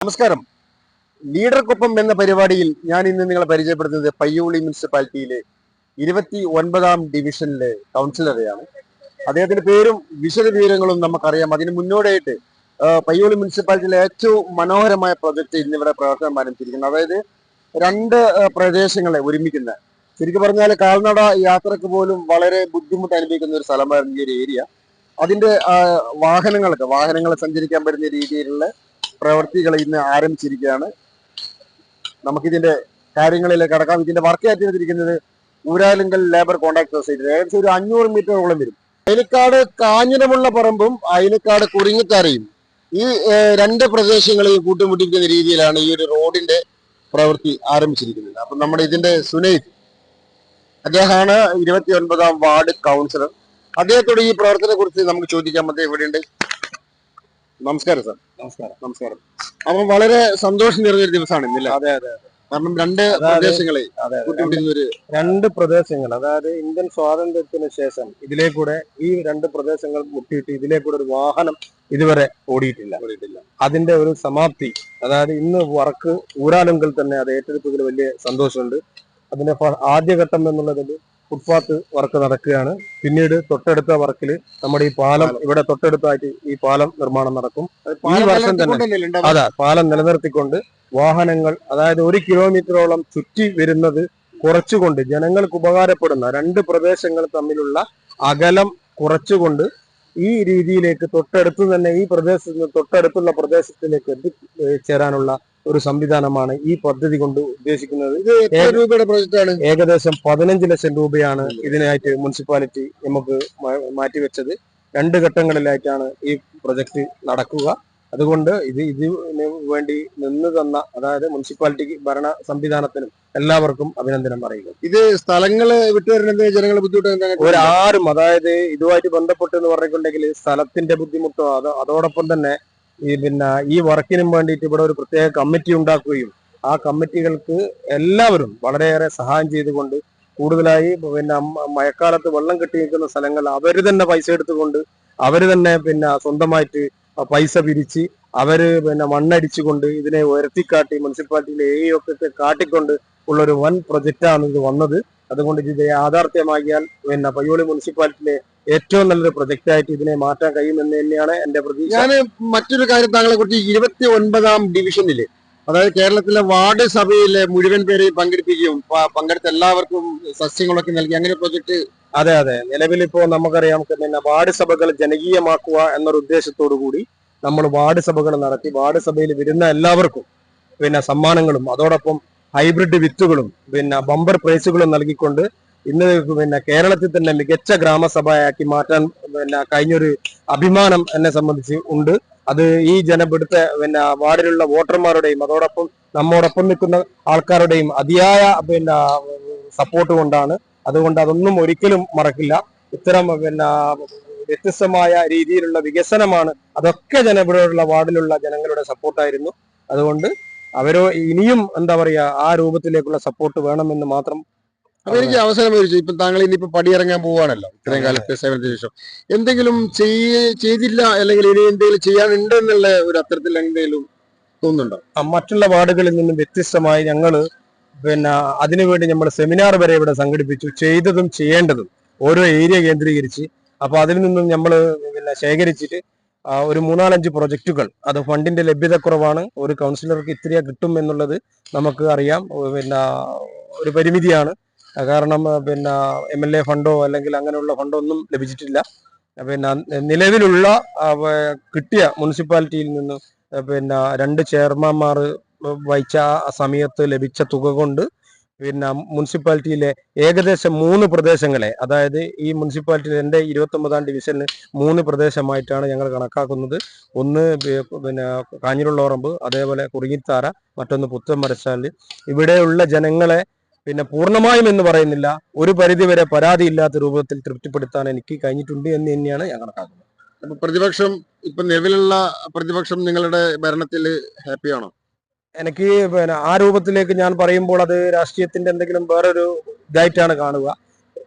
നമസ്കാരം. ലീഡർക്കൊപ്പം എന്ന പരിപാടിയിൽ ഞാൻ ഇന്ന് നിങ്ങളെ പരിചയപ്പെടുത്തുന്നത് പയ്യോളി മുനിസിപ്പാലിറ്റിയിലെ ഇരുപത്തി ഒൻപതാം ഡിവിഷനിലെ കൗൺസിലറെയാണ്. അദ്ദേഹത്തിന്റെ പേരും വിശദ വിവരങ്ങളും നമുക്കറിയാം. അതിന് മുന്നോടിയായിട്ട് പയ്യോളി മുനിസിപ്പാലിറ്റിയിലെ ഏറ്റവും മനോഹരമായ പ്രൊജക്ട് ഇന്നിവിടെ പ്രവർത്തനം ആരംഭിച്ചിരിക്കുന്നത് അതായത് രണ്ട് പ്രദേശങ്ങളെ ഒരുമിക്കുന്ന ശരിക്കും പറഞ്ഞാൽ കാൽനട യാത്രയ്ക്ക് പോലും വളരെ ബുദ്ധിമുട്ട് അനുഭവിക്കുന്ന ഒരു സ്ഥലമായിരുന്നു ഈ ഒരു ഏരിയ. അതിന്റെ വാഹനങ്ങൾക്ക് വാഹനങ്ങൾ സഞ്ചരിക്കാൻ പറ്റുന്ന രീതിയിലുള്ള പ്രവൃത്തികൾ ഇന്ന് ആരംഭിച്ചിരിക്കുകയാണ്. നമുക്കിതിന്റെ കാര്യങ്ങളിലേക്ക് കടക്കാം. ഇതിന്റെ വർക്ക് ഏറ്റെടുത്തിരിക്കുന്നത് ഊരാലുങ്കൽ ലേബർ കോൺട്രാക്ട് സൊസൈറ്റി ഏകദേശം ഒരു അഞ്ഞൂറ് മീറ്ററോളം വരും. അയലക്കാട് കാഞ്ഞിരമുള്ള പറമ്പും അയലക്കാട് കുറിങ്ങിത്താരയും ഈ രണ്ട് പ്രദേശങ്ങളെയും കൂട്ടിമുട്ടിക്കുന്ന രീതിയിലാണ് ഈ ഒരു റോഡിന്റെ പ്രവൃത്തി ആരംഭിച്ചിരിക്കുന്നത്. അപ്പൊ നമ്മുടെ ഇതിന്റെ സുനൈഫ് അദ്ദേഹമാണ് ഇരുപത്തി ഒൻപതാം വാർഡ് കൗൺസിലർ അദ്ദേഹത്തോട് ഈ പ്രവർത്തനത്തെ കുറിച്ച് നമുക്ക് ചോദിക്കാൻ അദ്ദേഹം ഇവിടെയുണ്ട് നമസ്കാരം സാർ. നമസ്കാരം. നമസ്കാരം. അപ്പം വളരെ സന്തോഷം നിറഞ്ഞൊരു ദിവസമാണ് ഇന്നില്ല അതെ അതെ കാരണം രണ്ട് പ്രദേശങ്ങളെ ഒരു രണ്ട് പ്രദേശങ്ങൾ അതായത് ഇന്ത്യൻ സ്വാതന്ത്ര്യത്തിന് ശേഷം ഇതിലെ കൂടെ ഈ രണ്ട് പ്രദേശങ്ങൾ മുട്ടിയിട്ട് ഇതിലെ കൂടെ ഒരു വാഹനം ഇതുവരെ ഓടിയിട്ടില്ല. അതിന്റെ ഒരു സമാപ്തി അതായത് ഇന്ന് വർക്ക് ഊരാലുങ്കിൽ തന്നെ അത് ഏറ്റെടുത്തതിൽ വലിയ സന്തോഷമുണ്ട്. അതിന്റെ ആദ്യഘട്ടം എന്നുള്ളതിൽ ഫുട്പാത്ത് വർക്ക് നടക്കുകയാണ്. പിന്നീട് തൊട്ടടുത്ത വർക്കിൽ നമ്മുടെ ഈ പാലം ഇവിടെ തൊട്ടടുത്തായിട്ട് ഈ പാലം നിർമ്മാണം നടക്കും. ഈ വർഷം തന്നെ. അതാ പാലം നിലനിർത്തിക്കൊണ്ട് വാഹനങ്ങൾ അതായത് ഒരു കിലോമീറ്ററോളം ചുറ്റി വരുന്നത് കുറച്ചുകൊണ്ട് ജനങ്ങൾക്ക് ഉപകാരപ്പെടുന്ന രണ്ട് പ്രദേശങ്ങൾ തമ്മിലുള്ള അകലം കുറച്ചുകൊണ്ട് ഈ രീതിയിലേക്ക് തൊട്ടടുത്ത് തന്നെ ഈ പ്രദേശത്ത് തൊട്ടടുത്തുള്ള പ്രദേശത്തിലേക്ക് എത്തിച്ചേരാനുള്ള ഒരു സംവിധാനമാണ് ഈ പദ്ധതി കൊണ്ട് ഉദ്ദേശിക്കുന്നത്. ഇത് എത്ര രൂപയുടെ പ്രോജക്റ്റാണ്? ഏകദേശം പതിനഞ്ച് ലക്ഷം രൂപയാണ് ഇതിനായിട്ട് മുനിസിപ്പാലിറ്റി നമുക്ക് മാറ്റിവെച്ചത്. രണ്ട് ഘട്ടങ്ങളിലായിട്ടാണ് ഈ പ്രൊജക്ട് നടക്കുക. അതുകൊണ്ട് ഇത് ഇതിന് വേണ്ടി നിന്ന് തന്ന അതായത് മുനിസിപ്പാലിറ്റി ഭരണ സംവിധാനത്തിനും എല്ലാവർക്കും അഭിനന്ദനം അറിയിക്കുന്നു ഇത് സ്ഥലങ്ങൾ വിട്ടുവരുന്നത് ജനങ്ങളെ ബുദ്ധിമുട്ട് ഒരാരും അതായത് ഇതുമായിട്ട് ബന്ധപ്പെട്ട് എന്ന് പറഞ്ഞിട്ടുണ്ടെങ്കിൽ സ്ഥലത്തിന്റെ ബുദ്ധിമുട്ടോ അതോ അതോടൊപ്പം തന്നെ ഈ പിന്നെ ഈ വർക്കിനും വേണ്ടിയിട്ട് ഇവിടെ ഒരു പ്രത്യേക കമ്മിറ്റി ഉണ്ടാക്കുകയും ആ കമ്മിറ്റികൾക്ക് എല്ലാവരും വളരെയേറെ സഹായം ചെയ്തുകൊണ്ട് കൂടുതലായി പിന്നെ മഴക്കാലത്ത് വെള്ളം കെട്ടി നിൽക്കുന്ന സ്ഥലങ്ങൾ അവർ തന്നെ പൈസ എടുത്തുകൊണ്ട് അവർ തന്നെ പിന്നെ സ്വന്തമായിട്ട് പൈസ പിരിച്ച് അവർ പിന്നെ മണ്ണടിച്ചുകൊണ്ട് ഇതിനെ ഉയർത്തിക്കാട്ടി മുനിസിപ്പാലിറ്റിയിലെ എ ഒക്കെ കാട്ടിക്കൊണ്ട് ഉള്ള ഒരു വൻ പ്രൊജക്റ്റാണ് ഇത് വന്നത്. അതുകൊണ്ട് ഇത് യാഥാർത്ഥ്യമാക്കിയാൽ പിന്നെ പയ്യോളി മുനിസിപ്പാലിറ്റിയിലെ ഏറ്റവും നല്ലൊരു പ്രൊജക്റ്റ് ആയിട്ട് ഇതിനെ മാറ്റാൻ കഴിയുമെന്ന് തന്നെയാണ് എന്റെ പ്രതീക്ഷ. ഞാൻ മറ്റൊരു കാര്യം താങ്കളെ കുറിച്ച് ഇരുപത്തി ഒൻപതാം ഡിവിഷനിൽ അതായത് കേരളത്തിലെ വാർഡ് സഭയിലെ മുഴുവൻ പേരെയും പങ്കെടുപ്പിക്കുകയും പങ്കെടുത്ത എല്ലാവർക്കും സസ്യങ്ങളൊക്കെ നൽകി അങ്ങനെ പ്രൊജക്ട് അതെ അതെ. നിലവിൽ ഇപ്പോ നമുക്കറിയാം പിന്നെ വാർഡ് സഭകൾ ജനകീയമാക്കുക എന്നൊരു ഉദ്ദേശത്തോടു കൂടി നമ്മൾ വാർഡ് സഭകൾ നടത്തി വാർഡ് സഭയിൽ വരുന്ന എല്ലാവർക്കും പിന്നെ സമ്മാനങ്ങളും അതോടൊപ്പം ഹൈബ്രിഡ് വിത്തുകളും പിന്നെ ബമ്പർ പ്രൈസുകളും നൽകിക്കൊണ്ട് ഇന്ന് പിന്നെ കേരളത്തിൽ തന്നെ മികച്ച ഗ്രാമസഭയാക്കി മാറ്റാൻ പിന്നെ കഴിഞ്ഞൊരു അഭിമാനം എന്നെ സംബന്ധിച്ച് ഉണ്ട്. അത് ഈ ജനപിടുത്ത പിന്നെ വാർഡിലുള്ള വോട്ടർമാരുടെയും അതോടൊപ്പം നമ്മോടൊപ്പം നിൽക്കുന്ന ആൾക്കാരുടെയും അതിയായ പിന്നെ സപ്പോർട്ട് കൊണ്ടാണ്. അതുകൊണ്ട് അതൊന്നും ഒരിക്കലും മറക്കില്ല. ഇത്തരം പിന്നെ വ്യത്യസ്തമായ രീതിയിലുള്ള വികസനമാണ് അതൊക്കെ ജനപിടുള്ള വാർഡിലുള്ള ജനങ്ങളുടെ സപ്പോർട്ടായിരുന്നു അതുകൊണ്ട് അവരോ ഇനിയും എന്താ പറയാ ആ രൂപത്തിലേക്കുള്ള സപ്പോർട്ട് വേണമെന്ന് മാത്രം അപ്പൊ എനിക്ക് അവസരം ചോദിച്ചു ഇപ്പൊ താങ്കൾ ഇനിയിപ്പോ പടിയിറങ്ങാൻ പോവാണല്ലോ ഇത്രയും കാലത്തെ സേവനത്തിന് ശേഷം. എന്തെങ്കിലും ചെയ്തില്ല അല്ലെങ്കിൽ ഇനി എന്തെങ്കിലും ചെയ്യാനുണ്ട് എന്നുള്ള ഒരു അത്തരത്തിൽ എന്തെങ്കിലും തോന്നുന്നുണ്ടോ? മറ്റുള്ള വാർഡുകളിൽ നിന്നും വ്യത്യസ്തമായി ഞങ്ങൾ പിന്നെ അതിനുവേണ്ടി നമ്മൾ സെമിനാർ വരെ ഇവിടെ സംഘടിപ്പിച്ചു. ചെയ്തതും ചെയ്യേണ്ടതും ഓരോ ഏരിയ കേന്ദ്രീകരിച്ച്. അപ്പൊ അതിൽ നിന്നും നമ്മൾ പിന്നെ ശേഖരിച്ചിട്ട് ഒരു മൂന്നാലഞ്ച് പ്രൊജക്റ്റുകൾ. അത് ഫണ്ടിന്റെ ലഭ്യത കുറവാണ് ഒരു കൗൺസിലർക്ക് ഇത്രയ കിട്ടും എന്നുള്ളത് നമുക്ക് അറിയാം. പിന്നെ ഒരു പരിമിതിയാണ്. കാരണം പിന്നെ എം എൽ എ ഫണ്ടോ അല്ലെങ്കിൽ അങ്ങനെയുള്ള ഫണ്ടോ ഒന്നും ലഭിച്ചിട്ടില്ല. പിന്നെ നിലവിലുള്ള കിട്ടിയ മുനിസിപ്പാലിറ്റിയിൽ നിന്ന് പിന്നെ രണ്ട് ചെയർമാന്മാർ വഹിച്ച സമയത്ത് ലഭിച്ച തുക കൊണ്ട് പിന്നെ മുനിസിപ്പാലിറ്റിയിലെ ഏകദേശം മൂന്ന് പ്രദേശങ്ങളെ അതായത് ഈ മുനിസിപ്പാലിറ്റിയിൽ എന്റെ ഇരുപത്തി ഒമ്പതാം ഡിവിഷനിൽ മൂന്ന് പ്രദേശമായിട്ടാണ് ഞങ്ങൾ കണക്കാക്കുന്നത്. ഒന്ന് പിന്നെ കാഞ്ഞിരുള്ളോറമ്പ് അതേപോലെ കുറുങ്ങിത്താര മറ്റൊന്ന് പുത്തമരച്ചാൽ ഇവിടെയുള്ള ജനങ്ങളെ പിന്നെ പൂർണമായും എന്ന് പറയുന്നില്ല ഒരു പരിധിവരെ പരാതിയില്ലാത്ത രൂപത്തിൽ തൃപ്തിപ്പെടുത്താൻ എനിക്ക് കഴിഞ്ഞിട്ടുണ്ട് എന്ന് തന്നെയാണ് ഞാൻ കണക്കാക്കുന്നത്. പ്രതിപക്ഷം ഇപ്പൊ നിലവിലുള്ള പ്രതിപക്ഷം നിങ്ങളുടെ ഭരണത്തിൽ ഹാപ്പിയാണോ? എനിക്ക് പിന്നെ ആ രൂപത്തിലേക്ക് ഞാൻ പറയുമ്പോൾ അത് രാഷ്ട്രീയത്തിന്റെ എന്തെങ്കിലും വേറൊരു ഇതായിട്ടാണ് കാണുക.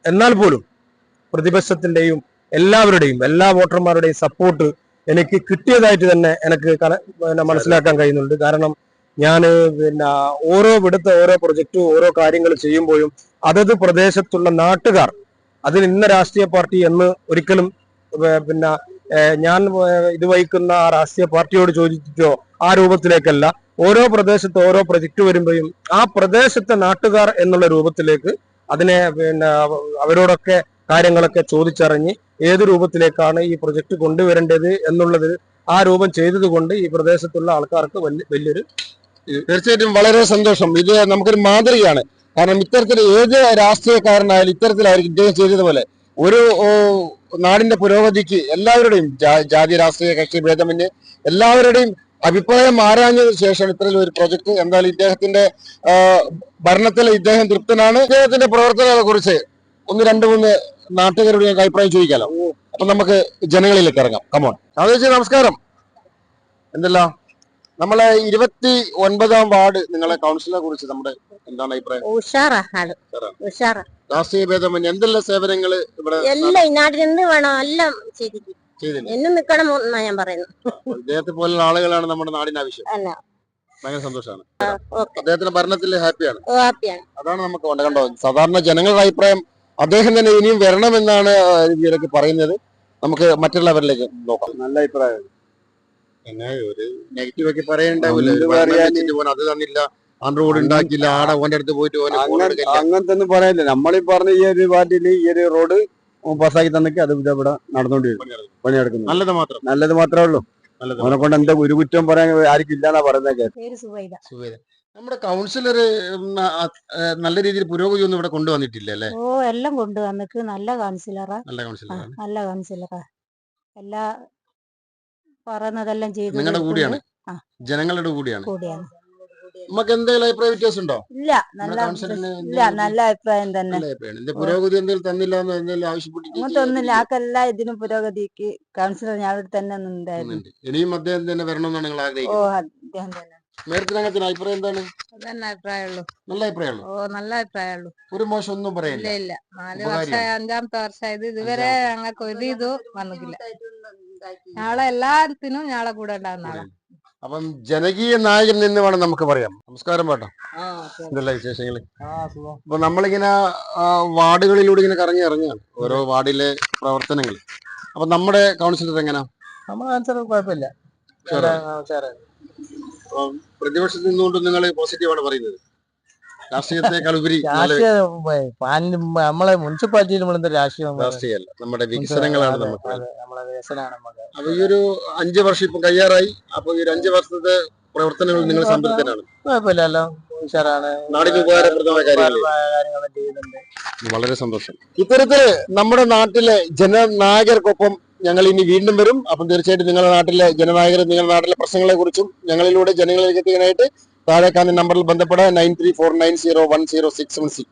എന്നാൽ പോലും പ്രതിപക്ഷത്തിന്റെയും എല്ലാവരുടെയും എല്ലാ വോട്ടർമാരുടെയും സപ്പോർട്ട് എനിക്ക് കിട്ടിയതായിട്ട് തന്നെ എനിക്ക് പിന്നെ മനസ്സിലാക്കാൻ കഴിയുന്നുണ്ട്. കാരണം ഞാൻ പിന്നെ ഓരോ ഇവിടുത്തെ ഓരോ പ്രൊജക്റ്റും ഓരോ കാര്യങ്ങൾ ചെയ്യുമ്പോഴും അതത് പ്രദേശത്തുള്ള നാട്ടുകാർ അതിൽ ഇന്ന രാഷ്ട്രീയ പാർട്ടി എന്ന് ഒരിക്കലും പിന്നെ ഞാൻ ഇത് വഹിക്കുന്ന ആ രാഷ്ട്രീയ പാർട്ടിയോട് ചോദിച്ചിട്ടോ ആ രൂപത്തിലേക്കല്ല. ഓരോ പ്രദേശത്ത് ഓരോ പ്രൊജക്ട് വരുമ്പോഴും ആ പ്രദേശത്തെ നാട്ടുകാർ എന്നുള്ള രൂപത്തിലേക്ക് അതിനെ പിന്നെ അവരോടൊക്കെ കാര്യങ്ങളൊക്കെ ചോദിച്ചറിഞ്ഞ് ഏത് രൂപത്തിലേക്കാണ് ഈ പ്രൊജക്ട് കൊണ്ടുവരേണ്ടത് എന്നുള്ളത് ആ രൂപം ചെയ്തതുകൊണ്ട് ഈ പ്രദേശത്തുള്ള ആൾക്കാർക്ക് വലിയ വലിയൊരു തീർച്ചയായിട്ടും വളരെ സന്തോഷം. ഇത് നമുക്കൊരു മാതൃകയാണ്. കാരണം ഇത്തരത്തിൽ ഏത് രാഷ്ട്രീയക്കാരനായാലും ഇത്തരത്തിലായിരിക്കും ഇദ്ദേഹം ചെയ്തതുപോലെ. ഒരു നാടിന്റെ പുരോഗതിക്ക് എല്ലാവരുടെയും ജാതി രാഷ്ട്രീയ കക്ഷി ഭേദമന്യേ എല്ലാവരുടെയും അഭിപ്രായം മാറാഞ്ഞതിന് ശേഷം ഇത്തരം ഒരു പ്രൊജക്ട് എന്തായാലും ഇദ്ദേഹത്തിന്റെ ഭരണത്തിൽ ഇദ്ദേഹം തൃപ്തനാണ്. ഇദ്ദേഹത്തിന്റെ പ്രവർത്തനങ്ങളെ കുറിച്ച് ഒന്ന് രണ്ട് മൂന്ന് നാട്ടുകാരോട് ഞങ്ങൾക്ക് അഭിപ്രായം ചോദിക്കാലോ. അപ്പൊ നമുക്ക് ജനങ്ങളിലേക്ക് ഇറങ്ങാം. കമോൺ ചേച്ചി നമസ്കാരം. എന്തല്ല? നമ്മളെ ഇരുപത്തി ഒൻപതാം വാർഡ് നിങ്ങളെ കൗൺസിലിനെ കുറിച്ച് നമ്മുടെ എന്താണ് അഭിപ്രായം? ഉഷാറാ ആൾ. ഉഷാറാ. ഉഷാറാ. രാഷ്ട്രീയ ഭേദമന്യേ എന്തെല്ലാം സേവനങ്ങൾ ഇവിടെ എല്ലാം ഈ നാട്ടിൽ എന്ത് വേണം എല്ലാം ചെയ്തിരിക്കും. എന്നും നിക്കണം എന്നാ ഞാൻ പറയുന്നത്. ഇദ്ദേഹത്തെ പോലുള്ള ആളുകളാണ് നമ്മുടെ നാടിന് ആവശ്യം. അല്ല. ഭയങ്കര സന്തോഷമാണ്. ഓക്കെ. അദ്ദേഹത്തിന്റെ ഭരണത്തിൽ ഹാപ്പിയാണ്. ഹാപ്പിയാണ്. അതാണ് നമുക്ക് വേണ്ടത്. കണ്ടോ സാധാരണ ജനങ്ങളുടെ അഭിപ്രായം അദ്ദേഹം തന്നെ ഇനിയും വരണമെന്നാണ് ഇവരൊക്കെ പറയുന്നത്. നമുക്ക് മറ്റുള്ളവരിലേക്ക് നോക്കാം. നല്ല അഭിപ്രായം. പിന്നെ ഒരു നെഗറ്റീവ് ഒക്കെ പറയണ്ടാവില്ല അത് തന്നില്ല. റോഡ് ഉണ്ടാക്കില്ല ആടെ ഓന്റെ അടുത്ത് പോയിട്ട്. അങ്ങനത്തെ ഒന്നും പറയാനില്ല നമ്മളീ പറഞ്ഞ ഈ ഒരു പാർട്ടിയിൽ ഈ ഒരു റോഡ് പാസ്സാക്കി തന്നൊക്കെ അത് ഇത് ഇവിടെ നടന്നുകൊണ്ടിരിക്കും പണിയെടുക്കും. പണിയെടുക്കുന്നു. നല്ലത് മാത്രം. നല്ലത് മാത്രമേ ഉള്ളൂ. അവനെ കൊണ്ട് എന്താ ഒരു കുറ്റം പറയാൻ ആർക്കും ഇല്ലാന്നാ പറയുന്നത് നമ്മുടെ കൗൺസിലർ നല്ല രീതിയിൽ പുരോഗതി ഒന്നും ഇവിടെ കൊണ്ടുവന്നിട്ടില്ല അല്ലേ? ഓ എല്ലാം കൊണ്ടുവന്നിക്ക് നല്ല കൗൺസിലറാ നല്ല കൗൺസിലറാ നല്ല കൗൺസിലറാ എല്ലാ പറയുന്നതെല്ലാം ചെയ്തു നിങ്ങളുടെ കൂടിയാണ്. ജനങ്ങളുടെ കൂടിയാണ്. കൂടിയാണ്. നമുക്ക് എന്തെങ്കിലും അഭിപ്രായ വ്യത്യാസം ഉണ്ടോ ഇല്ല നല്ല ഇല്ല നല്ല അഭിപ്രായം തന്നെ. നല്ല അഭിപ്രായം പുരോഗതി എന്തെങ്കിലും തന്നില്ല എന്ന് എന്തെങ്കിലും ആവശ്യപ്പെട്ടിട്ട് അങ്ങനത്തൊന്നുമില്ല ആക്കെല്ലാം ഇതിനും പുരോഗതിക്ക് കൗൺസിലർ ഞാൻ ഇവിടെ തന്നെ നിന്നുണ്ടായിരുന്നു. ഇനിയും അദ്ദേഹം തന്നെ വരണമെന്നാണ് നിങ്ങൾ ഓ ആഗ്രഹിക്കുന്നത് അദ്ദേഹം തന്നെ. അഭിപ്രായം എന്താണ്? അതന്നെ അഭിപ്രായമുള്ളൂ. നല്ല ഓ നല്ല അഭിപ്രായമുള്ളൂ. ഒരു മോശം ഒന്നും ഇല്ല പറയില്ല ഇല്ല. നാല് ഉപകാരിയാണ്. വർഷം അഞ്ചാമത്തെ വർഷമായത് ഇതുവരെ ഞങ്ങൾക്ക് ഒരു ഇതും വന്നിട്ടില്ല. ഞങ്ങളെ എല്ലാത്തിനും ഞങ്ങളെ കൂടെ ഉണ്ടാകുന്ന ആളാ. അപ്പം ജനകീയ നായകൻ എന്ന് വേണം നമുക്ക് പറയാം. നമസ്കാരം പാട്ടോ എന്തെല്ലാം വിശേഷങ്ങൾ അപ്പൊ നമ്മളിങ്ങനെ വാർഡുകളിലൂടെ ഇങ്ങനെ കറങ്ങി ഇറങ്ങിയാണ് ഓരോ വാർഡിലെ പ്രവർത്തനങ്ങൾ അപ്പൊ നമ്മുടെ കൗൺസിലർ ആൻസർ കുഴപ്പമില്ല. അപ്പം പ്രതിപക്ഷത്ത് നിന്നുകൊണ്ട് നിങ്ങൾ പോസിറ്റീവാണ് പറയുന്നത്. രാഷ്ട്രീയത്തെക്കാൾ ഉപരി നമ്മളെ മുനിസിപ്പാലിറ്റിയിൽ രാഷ്ട്രീയമല്ല നമ്മുടെ വികസനങ്ങളാണ് നമുക്ക് വികസനമാണ് നമുക്ക് അപ്പൊ ഈ ഒരു അഞ്ചു വർഷം ഇപ്പൊ കയ്യാറായി. അപ്പൊ ഈ ഒരു അഞ്ചു വർഷത്തെ പ്രവർത്തനങ്ങൾ നിങ്ങൾ സംതൃപ്തനാണ് കുഴപ്പമില്ലല്ലോ. ഉഷാറാണ്. നാടിന് ഉപകാരപ്രദമായ കാര്യങ്ങൾ കാര്യങ്ങൾ ചെയ്യുന്നുണ്ട്. വളരെ സന്തോഷം. ഇത്തരത്തിൽ നമ്മുടെ നാട്ടിലെ ജനനായകർക്കൊപ്പം ഞങ്ങൾ ഇനി വീണ്ടും വരും. അപ്പം തീർച്ചയായിട്ടും നിങ്ങളുടെ നാട്ടിലെ ജനനായകർ നിങ്ങളുടെ നാട്ടിലെ പ്രശ്നങ്ങളെ കുറിച്ചും ഞങ്ങളിലൂടെ ജനങ്ങളിലേക്ക് എത്തിക്കാനായിട്ട് താഴെ കാണുന്ന നമ്പറിൽ ബന്ധപ്പെടാൻ nine three four nine zero one zero six one six